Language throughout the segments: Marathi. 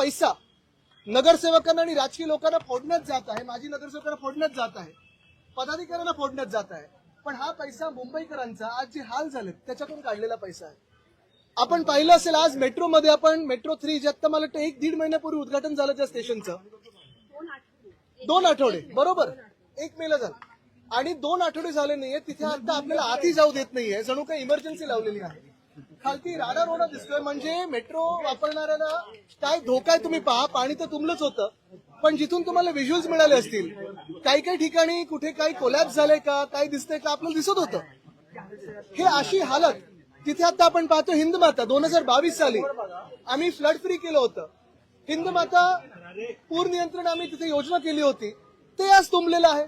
पैसा नगरसेवकांना आणि राजकीय लोकांना फोडण्यात जात आहे माजी नगरसेवकांना फोडण्यात जात आहे पदाधिकाऱ्यांना फोडण्यात जात आहे पण हा पैसा मुंबईकरांचा आज जे हाल झालेत त्याच्यातून काढलेला पैसा आहे. आपण पाहिलं असेल आज मेट्रोमध्ये आपण मेट्रो थ्री जे आता मला वाटतं एक दीड महिन्यापूर्वी उद्घाटन झालं त्या स्टेशनचं. दोन आठवडे बरोबर? एक मेला झालं. आणि दोन आठवडे झाले नाहीये तिथे आता आपल्याला आधी जाऊ देत नाहीये जणू काही इमर्जन्सी लावलेली आहे खालती राडा रोडा दिसतोय. म्हणजे मेट्रो वापरणाऱ्याला काय धोका आहे तुम्ही पहा. पाणी तर तुमलंच होतं. पण जिथून तुम्हाला व्हिज्युअल्स मिळाले असतील काही काही ठिकाणी कुठे काही कोलॅप्स झालंय का काही दिसतंय का आपल्याला दिसत होतं. हे अशी हालत तिथे आता आपण पाहतो हिंद माता. दोन हजार बावीस साली आम्ही फ्लड फ्री केलं होतं. हिंद माता पूर नियंत्रण आम्ही तिथे योजना केली होती. ते आज तुंबलेलं आहे.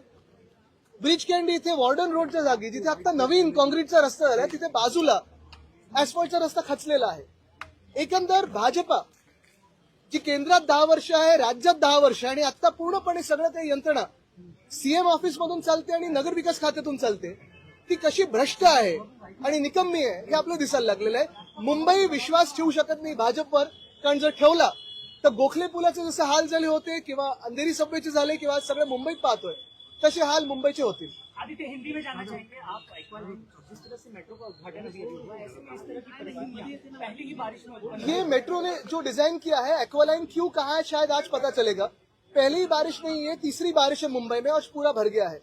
ब्रिज कॅन्डी इथे वॉर्डन रोडच्या जागी जिथे आता नवीन काँक्रीटचा रस्ता झाला तिथे बाजूला ऍस्फॉल्टचा रस्ता खचलेला आहे. एकंदर भाजपा जी केंद्रात दहा वर्ष आहे राज्यात दहा वर्ष आहे आणि आता पूर्णपणे सगळं ते यंत्रणा सीएम ऑफिस मधून चालते आणि नगर विकास खात्यातून चालते. ती कशी भ्रष्ट आहे आणि निकम्मी आहे हे आपलं दिसायला लागलेलं आहे. मुंबई विश्वास ठेवू शकत नाही भाजपवर कारण जर ठेवला तर गोखले पुलाचे जसे हाल झाले होते किंवा अंधेरी सभेचे झाले किंवा सगळे मुंबईत पाहतोय तसे हाल मुंबईचे होतील. आदित्य हिंदी में जाना चाहेंगे आप। एक बार जिस तरह से मेट्रो का उद्घाटन अभी हुआ है ऐसे में इस तरह की परिस्थितियाँ पहली ही बारिश में ये मेट्रो ने जो डिज़ाइन किया है एक्वालाइन क्यों कहा है शायद आज पता चलेगा। पहली बारिश नहीं है तीसरी बारिश है मुंबई में और पूरा भर गया है।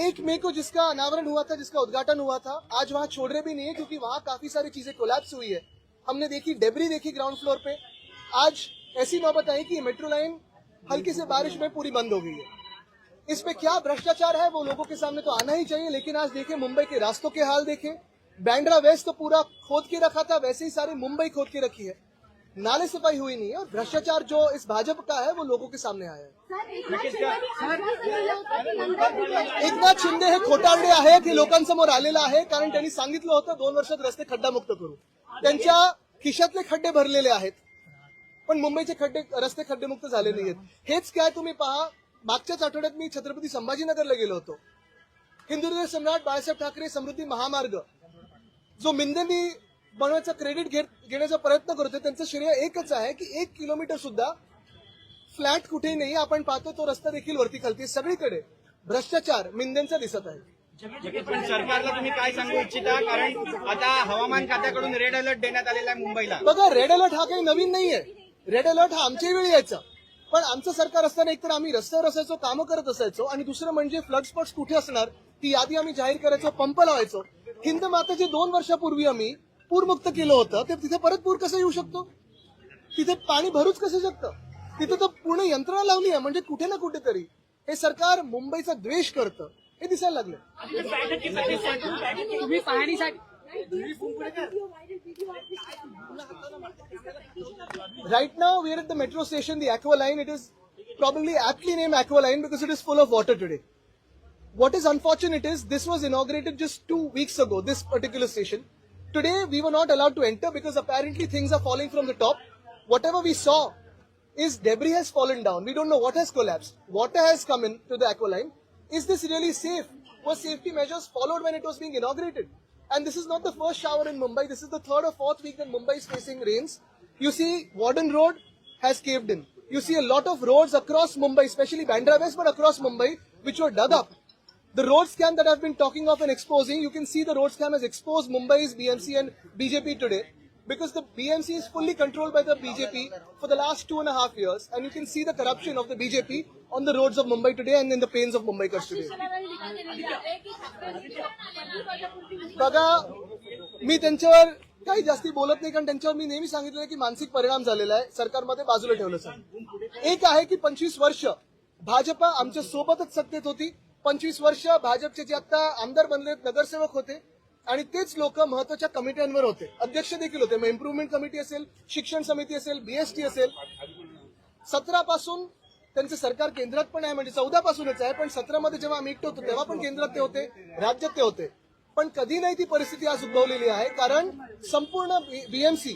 एक मई को जिसका अनावरण हुआ था जिसका उद्घाटन हुआ था आज वहाँ छोड़ रहे भी नहीं है क्योंकि वहाँ काफ़ी सारी चीज़ें कोलैप्स हुई है। हमने देखी डेबरी देखी ग्राउंड फ्लोर पे। आज ऐसी नौबत आई कि मेट्रो लाइन हल्की से बारिश में पूरी बंद हो गई है। इस पे क्या भ्रष्टाचार है? वो लोगों के सामने तो आना ही चाहिए लेकिन आज देखें मुंबई के रास्तों के हाल देखें। बैंड्रा वेस्ट तो पूरा खोद के रखा था वैसे ही सारी मुंबई खोद के रखी है। नाले सफ़ाई हुई नहीं है और भ्रष्टाचार जो इस भाजपा का है वो लोगों के सामने आया है। एकनाथ शिंदे हे खोटारडे आहेत हे लोकांसमोर आलेलं आहे कारण त्यांनी सांगितलं होतं दोन वर्षात रस्ते खड्डामुक्त करू. त्यांच्या खिशातले खड्डे भरलेले आहेत. पण मुंबईचे खड्डे रस्ते खड्डेमुक्त झाले नाहीयेत. हेच काय तुम्ही पहा मागच्याच आठवड्यात मी छत्रपती संभाजीनगरला गेलो होतो. हिंदुर्ग सम्राट बाळासाहेब ठाकरे समृद्धी महामार्ग जो मिंदेनी बनवायचा क्रेडिट घेत घेण्याचा प्रयत्न करतोय त्यांचं श्रेय एकच आहे की एक किलोमीटर सुद्धा फ्लॅट कुठेही नाही. आपण पाहतो तो रस्ता देखील वरती खालती. सगळीकडे भ्रष्टाचार मिंदेंचा दिसत आहे. पण सरकारला तुम्ही काय सांगू इच्छिता? कारण आता हवामान खात्याकडून रेड अलर्ट देण्यात आलेला आहे मुंबईला. बघा रेड अलर्ट हा काही नवीन नाहीये. रेड अलर्ट हा आमच्याही वेळी यायचा. पण आमचं सरकार असताना एकतर आम्ही रस्त्यावर असायचो कामं करत असायचो आणि दुसरं म्हणजे फ्लड स्पॉट्स कुठे असणार ती यादी आम्ही जाहीर करायचो पंप लावायचो. हिंद माताचे दोन वर्षापूर्वी आम्ही पूरमुक्त केलं होतं ते तिथे परत पूर कसं येऊ शकतो? तिथे पाणी भरूच कसं शकतं? तिथे तर पूर्ण यंत्रणा लावली आहे म्हणजे कुठे ना कुठेतरी. हे सरकार मुंबईचा द्वेष करतं हे दिसायला लागलं तुम्ही पाहणीसाठी Right now, we are at the metro station, the Aqua Line. It is probably aptly named Aqua Line because it is full of water today. What is unfortunate is this was inaugurated just two weeks ago, this particular station. Today, we were not allowed to enter because apparently things are falling from the top. Whatever we saw is debris has fallen down. We don't know what has collapsed. Water has come in to the Aqua Line. Is this really safe? Were safety measures followed when it was being inaugurated? And this is not the first shower in Mumbai. This is the third or fourth week that Mumbai is facing rains. You see, Warden Road has caved in. You see a lot of roads across Mumbai, especially Bandra West, but across Mumbai, which were dug up. The road scam that I've been talking of and exposing, you can see the road scam has exposed Mumbai's BMC and BJP today. Because the BMC is fully controlled by the BJP for the last two and a half years, and you can see the corruption of the BJP on the roads of Mumbai today and in the pains of Mumbai today. बघा मी त्यांच्यावर काही जास्ती बोलत नाही कारण त्यांच्यावर मी नेहमी सांगितलं की मानसिक परिणाम झालेला आहे सरकारमध्ये बाजूला ठेवलं सर एक आहे की पंचवीस वर्ष भाजपा आमच्या सोबतच सत्तेत होती पंचवीस वर्ष भाजपचे जे आता आमदार बनले नगरसेवक होते आणि तेच लोक महत्त्वाच्या कमिट्यांवर होते. अध्यक्ष देखील होते. मग इम्प्रुव्हमेंट कमिटी असेल शिक्षण समिती असेल बीएसटी असेल. सतरा पासून त्यांचं सरकार केंद्रात पण आहे. म्हणजे चौदा पासूनच आहे. पण सतरा मध्ये जेव्हा आम्ही एकटं होतो तेव्हा पण केंद्रात ते होते राज्यात ते होते. पण कधी नाही ती परिस्थिती आज उद्भवलेली आहे. कारण संपूर्ण बीएमसी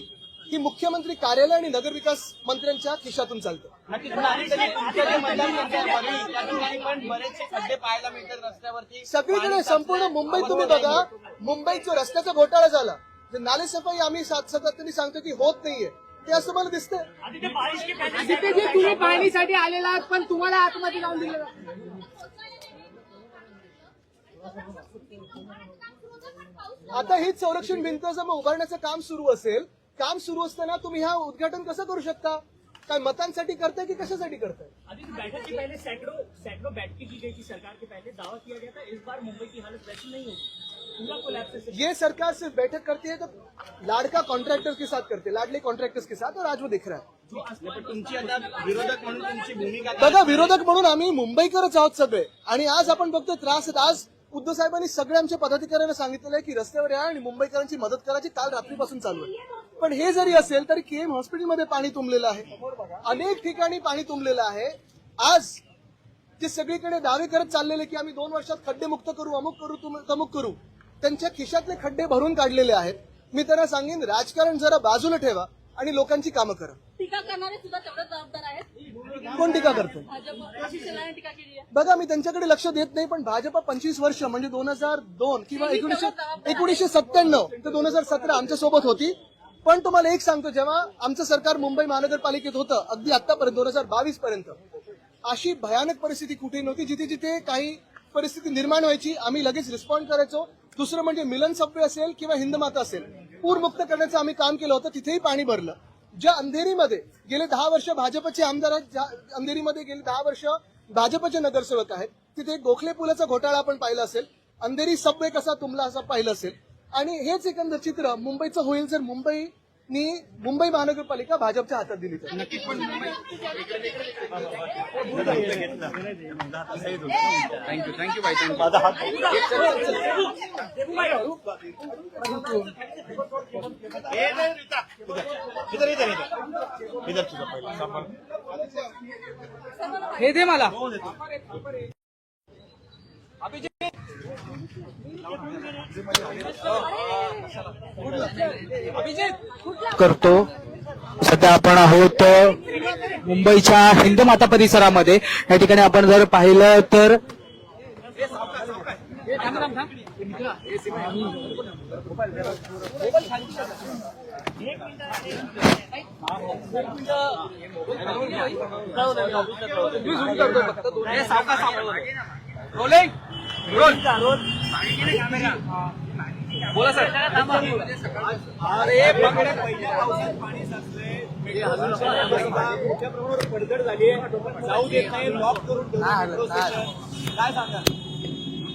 ही मुख्यमंत्री कार्यालय आणि नगरविकास मंत्र्यांच्या खिशातून चालतं. सगळीकडे संपूर्ण मुंबईत तुम्ही बघा मुंबईत जो रस्त्याचा घोटाळा झाला. जे नाले सफाई आम्ही सात सातत्याने सांगतो की होत नाहीये. ते असं मला दिसतंय. आदित्य बारिश के पहले तिथे जे तुम्ही पाहणीसाठी आलेला आहात पण तुम्हाला आतमध्ये जाऊन दिलं जातं. आता हीच संरक्षण भिंत जर मग उभारण्याचं काम सुरू असेल काम सुरू असताना तुम्ही हा उद्घाटन कसं करू शकता? काय मतांसाठी करताय की कशासाठी करताय? बैठक के पहले सैकड़ों सैकड़ों बैठकें की गई थी सरकार के पहले दावा किया गया था इस बार मुंबई की हालत वैसी नहीं होगी। पूरा कोलैप्स है ये सरकार सिर्फ बैठक करती है तो लाड़का कॉन्ट्रैक्टर्स के साथ करते हैं लाडले कॉन्ट्रैक्टर्स के साथ और आज वो दिख रहा है। पण तुमची आता विरोधक म्हणून तुमची भूमिका काय? बघा विरोधक म्हणून आम्ही मुंबईकरच आहोत सगळे आणि आज आपण बघतो त्रास आहेत. आज उद्धव साहेबांनी सगळ्या आमच्या पदाधिकाऱ्यांना सांगितलेलं आहे की रस्त्यावर या आणि मुंबईकरांची मदत करायची काल रात्रीपासून चालू आहे. पण हे जरी असेल तरी केएम हॉस्पिटलमध्ये पाणी तुंबलेलं आहे. अनेक ठिकाणी पाणी तुंबलेलं आहे. आज जे सगळीकडे दावे करत चाललेले की आम्ही दोन वर्षात खड्डे मुक्त करू अमुक करू तुम- तमुक करू त्यांच्या खिशातले खड्डे भरून काढलेले आहेत. मी त्यांना सांगेन राजकारण जरा बाजूला ठेवा आणि लोकांची कामं करा. टीका करणारे सुद्धा तेवढे जबाबदार आहेत. कोण टीका करतो बघा मी त्यांच्याकडे लक्ष देत नाही पण भाजप पंचवीस वर्ष म्हणजे दोन हजार दोन किंवा एकोणीशे एकोणीशे सत्त्याण्णव ते दोन हजार सतरा आमच्यासोबत होती. पण तुम्हाला एक सांगतो जेव्हा आमचं सरकार मुंबई महानगरपालिकेत होतं अगदी आतापर्यंत दोन हजार बावीस पर्यंत अशी भयानक परिस्थिती कुठे नव्हती. जिथे जिथे काही परिस्थिती निर्माण व्हायची आम्ही लगेच रिस्पॉन्ड करायचो. दुसरं म्हणजे मिलन सबवे असेल किंवा हिंदमाता असेल पूरमुक्त करण्याचं आम्ही काम केलं होतं तिथेही पाणी भरलं. ज्या अंधेरीमध्ये गेले दहा वर्ष भाजपचे आमदार आहेत ज्या अंधेरीमध्ये गेले दहा वर्ष भाजपचे नगरसेवक आहेत तिथे गोखले पुलाचा घोटाळा आपण पाहिला असेल अंधेरी सबवे कसा तुमला असा पाहिलं असेल आणि हेच एकंदर चित्र मुंबईचं होईल जर मुंबईनी मुंबई महानगरपालिका भाजपच्या हातात दिली तर. थँक्यू थँक्यू बाई थँक्यू हे दे मला. करतो. सध्या आपण आहोत मुंबईच्या हिंदमाता परिसरामध्ये. या ठिकाणी आपण जर पाहिलं तर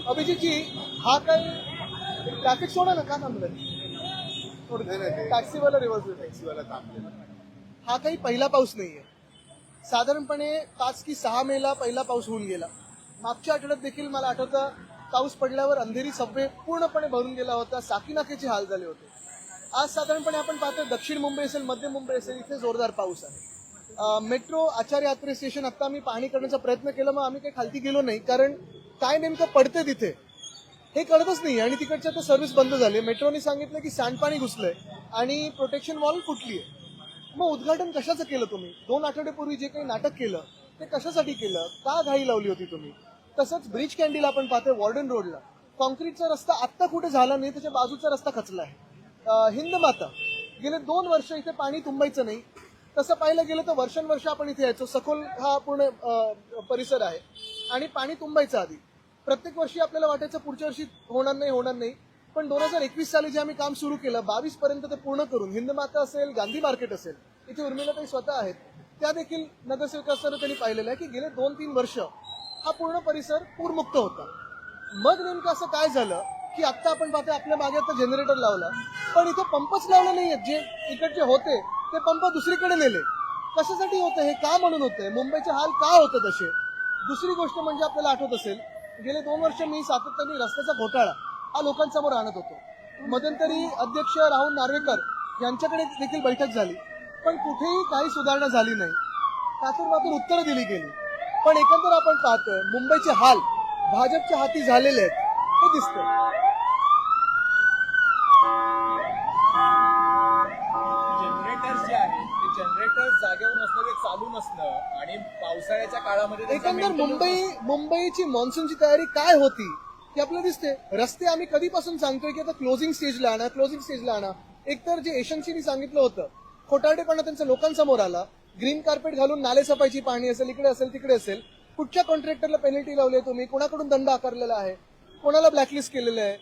अभिजितजी हा काही ट्रॅफिक सोडा ना? का थांबलं टॅक्सीवाला रिव्हर्स टॅक्सीवाला थांबले हा काही पहिला पाऊस नाहीये. साधारणपणे पाच की सहा मेला पहिला पाऊस होऊन गेला. मागच्या आठवड्यात देखील मला आठवतं पाऊस पडल्यावर अंधेरी सबवे पूर्णपणे भरून गेला होता साकीनाकेचे हाल झाले होते. आज साधारणपणे आपण पाहतो दक्षिण मुंबई असेल मध्य मुंबई असेल इथे जोरदार पाऊस आहे. मेट्रो आचार्य यात्रे स्टेशन आत्ता आम्ही पाहणी करण्याचा प्रयत्न केला मग आम्ही काही खालती गेलो नाही कारण काय नेमकं पडते तिथे हे कळतच नाही आणि तिकडच्या तर सर्व्हिस बंद झाली. मेट्रोने सांगितलं की सांडपाणी घुसलंय आणि प्रोटेक्शन वॉल फुटली आहे मग उद्घाटन कशाचं केलं तुम्ही? दोन आठवड्यापूर्वी जे काही नाटक केलं ते कशासाठी केलं? का घाई लावली होती तुम्ही? तसंच ब्रिज कॅन्डीला आपण पाहतोय वॉर्डन रोडला. कॉन्क्रीटचा रस्ता आत्ता कुठे झाला नाही त्याच्या बाजूचा रस्ता खचला आहे. हिंद माता. गेले दोन वर्ष इथे पाणी तुंबायचं नाही. तसं पाहिलं गेलं तर वर्षानुवर्ष आपण इथे यायचो. सखोल हा पूर्ण परिसर आहे. आणि पाणी तुंबायचं आधी. प्रत्येक वर्षी आपल्याला वाटायचं पुढच्या वर्षी होणार नाही होणार नाही. पण दोन हजार एकवीस साली जे आम्ही काम सुरू केलं बावीस पर्यंत ते पूर्ण करून हिंदमाता असेल गांधी मार्केट असेल इथे काही स्वतः आहेत. त्या देखील नगरसेवक त्यांनी पाहिलेलं आहे की गेले दोन तीन वर्ष हा पूर्ण परिसर पूरमुक्त होता. मग नेमकं असं काय झालं की आत्ता आपण पाहतोय आपल्या मागे आता जनरेटर लावला. पण इथे पंपच लावले नाहीयेत. जे इकडचे होते ते पंप दुसरीकडे नेले. कशासाठी होतं हे का म्हणून होतंय मुंबईचे हाल का होते तसे? दुसरी गोष्ट म्हणजे आपल्याला आठवत असेल गेले दोन वर्ष मी सातत्याने रस्त्याचा घोटाळा हा लोकांसमोर आणत होतो. मध्यंतरी अध्यक्ष राहुल नार्वेकर यांच्याकडे देखील बैठक झाली. पण कुठेही काही सुधारणा झाली नाही. कातूर मातूर उत्तरं दिली गेली. पण एकंदर आपण पाहतोय मुंबईचे हाल भाजपच्या हाती झालेले आहेत. हे दिसतंय. जनरेटर्स जे आहेत ते जनरेटर्स जागेवर नसणं ते चालू नसणं आणि पावसाळ्याच्या काळामध्ये एकंदर मुंबई मुंबईची मान्सूनची तयारी काय होती ती आपल्याला दिसते रस्ते आम्ही कधीपासून सांगतोय की आता क्लोजिंग स्टेजला आणा क्लोजिंग स्टेजला आणा. एकतर जे एशन्सीनी सांगितलं होतं खोटारडेपणा त्यांचा लोकांसमोर आला. ग्रीन कार्पेट घालून नाले सफाईची पाहणी असेल इकडे असेल तिकडे असेल कुठच्या कॉन्ट्रॅक्टरला पेनल्टी लावली तुम्ही? कोणाकडून दंड आकारलेला आहे? कोणाला ब्लॅकलिस्ट केलेलं आहे?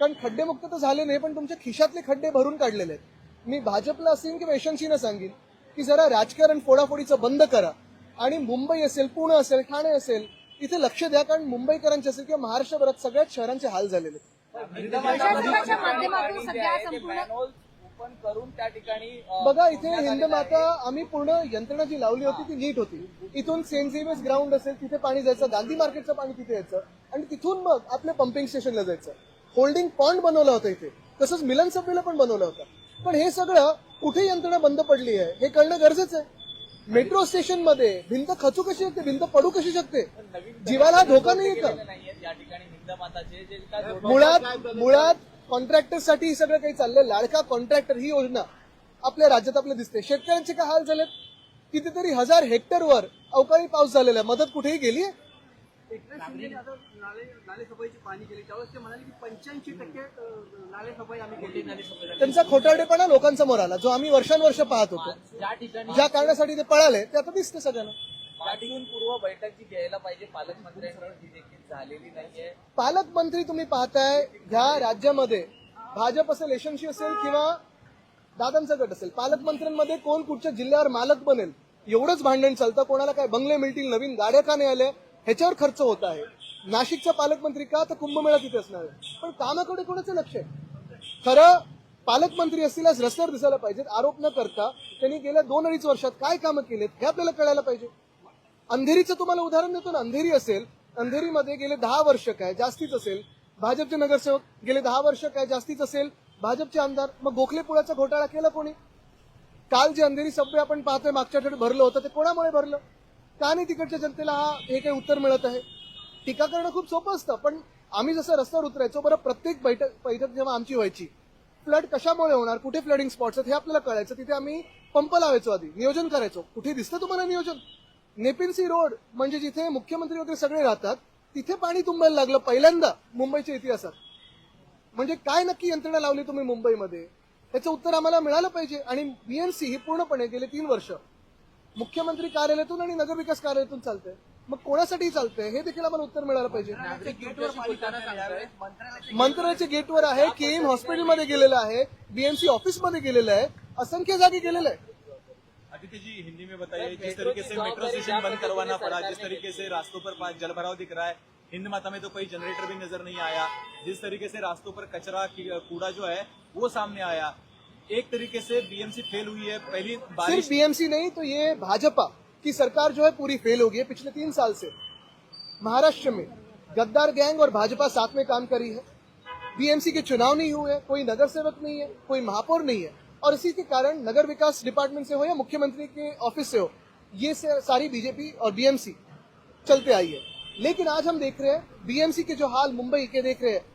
कारण खड्डेमुक्त तर झाले नाही पण तुमच्या खिशातले खड्डे भरून काढलेले आहेत. मी भाजपला असेन किंवा यशवंतसिंहना सांगेन की जरा राजकारण फोडाफोडीचं बंद करा. आणि मुंबई असेल पुणे असेल ठाणे असेल इथे लक्ष द्या कारण मुंबईकरांचे असेल किंवा महाराष्ट्रभरात सगळ्याच शहरांचे हाल झालेले आहेत. ओपन करून त्या ठिकाणी बघा इथे हिंद माता आम्ही पूर्ण यंत्रणा जी लावली होती ती नीट होती. इथून सेंट झेवियर्स ग्राउंड असेल तिथे पाणी जायचं गांधी मार्केटचं पाणी तिथे यायचं आणि तिथून मग आपल्या पंपिंग स्टेशनला जायचं. होल्डिंग पॉइंट बनवलं होतं इथे. तसंच मिलन सभेला पण बनवलं होतं. पण हे सगळं कुठे यंत्रणा बंद पडली आहे हे कळणं गरजेचं आहे. मेट्रो स्टेशनमध्ये भिंत खचू कशी शकते भिंत पडू कशी शकते? जीवाला धोका नाही का? मुळात मुळात कॉन्ट्रॅक्टरसाठी हे सगळं काही चाललंय. लाडका कॉन्ट्रॅक्टर ही योजना आपल्या राज्यात आपल्या दिसते. शेतकऱ्यांचे काय हाल झालेत? कितीतरी हजार हेक्टरवर अवकाळी पाऊस झालेला आहे. मदत कुठेही गेली त्यांचा खोटारडेपणा लोकांसमोर आला जो आम्ही वर्षानुवर्ष पाहत होतो. ज्या कारणासाठी ते पळाले ते आता दिसतं सगळ्यांना. पूर्व बैठक जी घ्यायला पाहिजे पालकमंत्र्यांकडून देखील झालेली नाहीये. पालकमंत्री तुम्ही पाहताय ह्या राज्यामध्ये भाजप असेल यशवंशी असेल किंवा दादांचा गट असेल पालकमंत्र्यांमध्ये कोण कुठच्या जिल्ह्यावर मालक बनेल एवढंच भांडण चालतं कोणाला काय बंगले मिळतील नवीन गाड्या का नाही आल्या ह्याच्यावर खर्च होत आहे. नाशिकचा पालकमंत्री का तर कुंभमेळा तिथे असणार आहे? पण कामाकडे कोणाचं लक्ष आहे? खरं पालकमंत्री असतील आज रस्त्यावर दिसायला पाहिजेत आरोप न करता त्यांनी गेल्या दोन अडीच वर्षात काय कामं केलेत हे आपल्याला कळायला पाहिजे. अंधेरीचं तुम्हाला उदाहरण देतो ना. अंधेरी असेल अंधेरीमध्ये गेले दहा वर्ष काय जास्तीच असेल. भाजपचे नगरसेवक गेले दहा वर्ष काय जास्तीच असेल. भाजपचे आमदार मग गोखलेपुळाचा घोटाळा केला कोणी? काल जे अंधेरी सबवे आपण पाहतोय मागच्या आठवड्यात भरलं होतं ते कोणामुळे भरलं? का नाही तिकडच्या जनतेला हा हे काही उत्तर मिळत आहे? टीका करणं खूप सोपं असतं पण आम्ही जसं रस्त्यावर उतरायचो बरं प्रत्येक बैठक बैठक जेव्हा आमची व्हायची फ्लड कशामुळे होणार कुठे फ्लडिंग स्पॉट्स आहेत हे आपल्याला कळायचं तिथे आम्ही पंप लावायचो आधी नियोजन करायचो. कुठे दिसतं तुम्हाला नियोजन? नेपिन्सी रोड म्हणजे जिथे मुख्यमंत्री वगैरे सगळे राहतात तिथे पाणी तुंबायला लागलं पहिल्यांदा मुंबईच्या इतिहासात. म्हणजे काय नक्की यंत्रणा लावली तुम्ही मुंबईमध्ये? त्याचं उत्तर आम्हाला मिळालं पाहिजे. आणि बीएमसी ही पूर्णपणे गेले तीन वर्ष. मुख्यमंत्री कार्यालयातून आणि नगरविकास कार्यालयातून चालतंय. मग कोणासाठी चालतंय? हे देखील आम्हाला उत्तर मिळालं पाहिजे. मंत्रालयाच्या गेटवर आहे केएम हॉस्पिटलमध्ये गेलेलं आहे बीएमसी ऑफिसमध्ये गेलेलं आहे असंख्य जागी गेलेलं आहे. अदिति जी हिंदी में बताइए जिस तरीके से मेट्रो स्टेशन बंद करवाना पड़ा जिस तरीके से रास्तों पर जल भराव दिख रहा है हिंद माता में तो कोई जनरेटर भी नज़र नहीं आया। जिस तरीके से रास्तों पर कचरा कूड़ा जो है वो सामने आया। एक तरीके से बीएमसी फेल हुई है पहली सिर्फ़ बीएमसी नहीं तो ये भाजपा की सरकार जो है पूरी फेल हो गई है पिछले तीन साल से। महाराष्ट्र में गद्दार गैंग और भाजपा साथ में काम करी है। बीएमसी के चुनाव नहीं हुए कोई नगर सेवक नहीं है कोई महापौर नहीं है। और इसी के कारण नगर विकास डिपार्टमेंट से हो या मुख्यमंत्री के ऑफ़िस से हो, ये से- सारी बीजेपी और बीएमसी चलते आई है। लेकिन आज हम देख रहे हैं, बीएमसी के जो हाल, मुंबई के देख रहे हैं,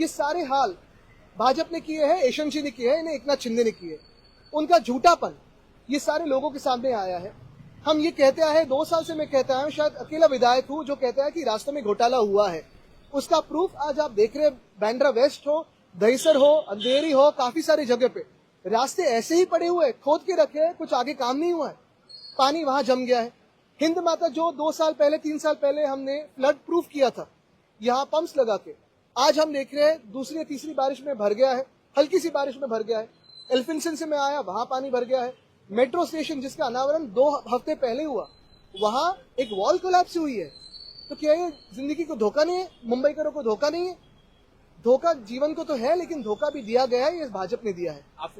ये सारे हाल भाजपा ने किए हैं, यशवंत ने किए हैं, इन्हें एकनाथ शिंदे ने किए उनका झूठापन ये सारे लोगों के सामने आया है। हम ये कहते आए दो साल से मैं कहता हूँ, शायद अकेला विधायक हूँ जो कहता है कि रास्ते में घोटाला हुआ है। उसका प्रूफ आज आप देख रहे हैं बैंड्रा वेस्ट हो, दहीसर हो, अंधेरी हो, काफ़ी सारी जगह पे। रास्ते ऐसे ही पड़े हुए खोद के रखे हैं, कुछ आगे काम नहीं हुआ है। पानी वहाँ जम गया है। हिंद माता जो दो साल पहले, तीन साल पहले हमने फ्लड प्रूफ किया था, यहाँ पंप्स लगा के आज हम देख रहे हैं, दूसरी तीसरी बारिश में भर गया है, हल्की सी बारिश में भर गया है। एल्फिंसन से मैं आया, वहाँ पानी भर गया है। मेट्रो स्टेशन जिसका अनावरण दो हफ़्ते पहले हुआ, वहाँ एक वॉल कोलैप्स हुई है। तो क्या ये ज़िंदगी को धोखा नहीं है? मुंबईकरों को धोखा नहीं है? धोखा जीवन को तो है, लेकिन धोखा भी दिया गया है, ये भाजपा ने दिया है।